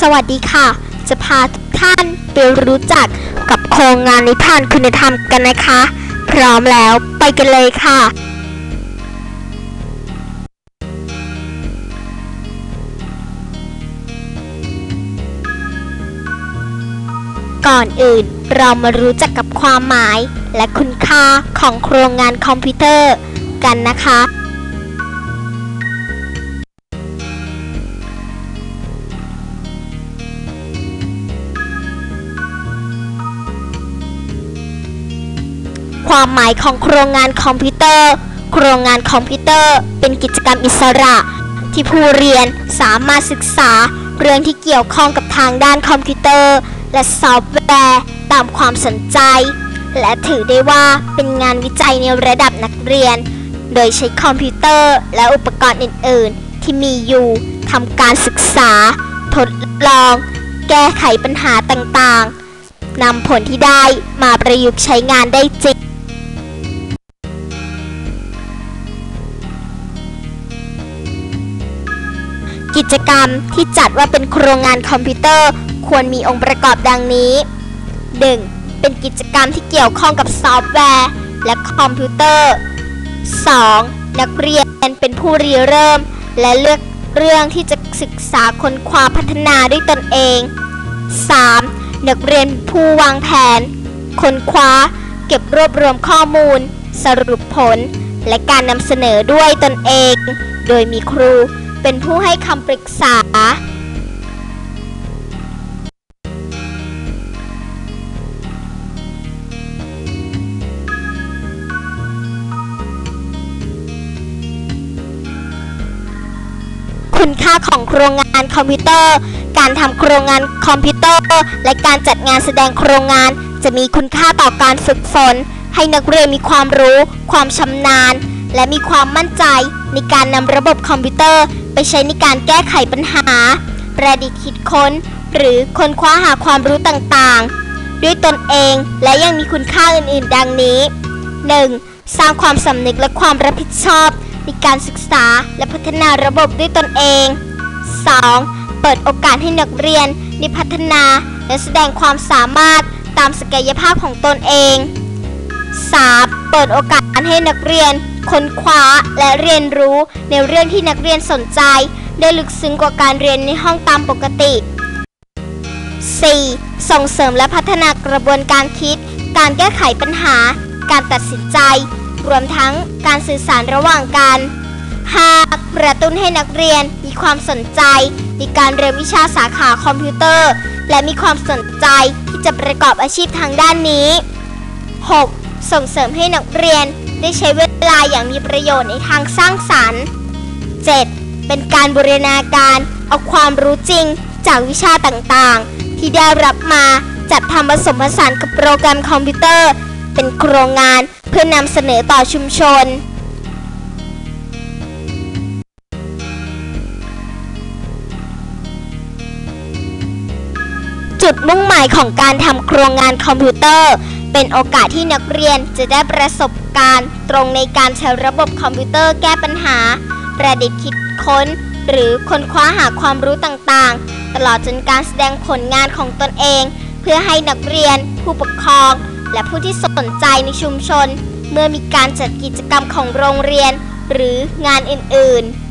สวัสดีค่ะ จะพาทุกท่านไปรู้จักกับโครงงานนิทานคุณธรรมกันนะคะ พร้อมแล้วไปกันเลยค่ะ ก่อนอื่นเรามารู้จักกับความหมายและคุณค่าของโครงงานคอมพิวเตอร์กันนะคะ ความหมายของโครงงานคอมพิวเตอร์ โครงงานคอมพิวเตอร์ เป็นกิจกรรมอิสระ ที่ผู้เรียนสามารถศึกษาเรื่องที่เกี่ยวข้องกับทางด้านคอมพิวเตอร์ และซอฟต์แวร์ตามความสนใจ และถือได้ว่าเป็นงานวิจัยในระดับนักเรียน โดยใช้คอมพิวเตอร์และอุปกรณ์อื่น ๆ ที่มีอยู่ทำการศึกษา ทดลอง แก้ไขปัญหาต่าง ๆนำผลที่ได้มาประยุกต์ใช้งานได้จริง กิจกรรมที่จัดว่าเป็นโครงงานคอมพิวเตอร์ ควรมีองค์ประกอบดังนี้ 1. เป็นกิจกรรมที่เกี่ยวข้องกับซอฟต์แวร์ และคอมพิวเตอร์ 2. นักเรียนเป็นผู้ริเริ่ม และเลือกเรื่องที่จะศึกษาค้นคว้าพัฒนาด้วยตนเอง 3. นักเรียนผู้วางแผน ค้นคว้า เก็บรวบรวมข้อมูล สรุปผล และการนำเสนอด้วยตนเอง โดยมีครู เป็นผู้ให้คำปรึกษา คุณค่าของโครงงานคอมพิวเตอร์ การทำโครงงานคอมพิวเตอร์ และการจัดงานแสดงโครงงาน จะมีคุณค่าต่อการฝึกฝน ให้นักเรียนมีความรู้ ความชำนาญ และมีความมั่นใจในการนำระบบคอมพิวเตอร์ ไปใช้ในการแก้ไขปัญหา ประดิษฐ์คิดค้น หรือค้นคว้าหาความรู้ต่างๆ ด้วยตนเองและยังมีคุณค่าอื่นๆ ดังนี้ 1. สร้างความสำนึกและความรับผิดชอบในการศึกษาและพัฒนาระบบด้วยตนเอง 2. เปิดโอกาสให้นักเรียนได้พัฒนาและแสดงความสามารถตามศักยภาพของตนเอง 3. เปิดโอกาสให้นักเรียน ค้นคว้าและเรียนรู้ในเรื่องที่นักเรียนสนใจ ได้ลึกซึ้งกว่าการเรียนในห้องตามปกติ 4. ส่งเสริมและพัฒนากระบวนการคิด การแก้ไขปัญหา การตัดสินใจ รวมทั้งการสื่อสารระหว่างกัน 5. กระตุ้นให้นักเรียนมีความสนใจ ในการเรียนวิชาสาขาคอมพิวเตอร์ และมีความสนใจที่จะประกอบอาชีพทางด้านนี้ 6. ส่งเสริมให้นักเรียน ได้ใช้เวลาอย่างมีประโยชน์ในทางสร้างสรรค์ 7. เป็นการบูรณาการเอาความรู้จริงจากวิชาต่างๆ ที่ได้รับมาจัดทำผสมผสานกับโปรแกรมคอมพิวเตอร์ เป็นโครงงานเพื่อนำเสนอต่อชุมชน จุดมุ่งหมายของการทำโครงงานคอมพิวเตอร์ เป็นโอกาสที่นักเรียนจะได้ประสบการณ์ ตรงในการใช้ระบบคอมพิวเตอร์แก้ปัญหา ประดิษฐ์คิดค้น หรือค้นคว้าหาความรู้ต่างๆ ตลอดจนการแสดงผลงานของตนเอง เพื่อให้นักเรียน ผู้ปกครอง และผู้ที่สนใจในชุมชน เมื่อมีการจัดกิจกรรมของโรงเรียน หรืองานอื่นๆ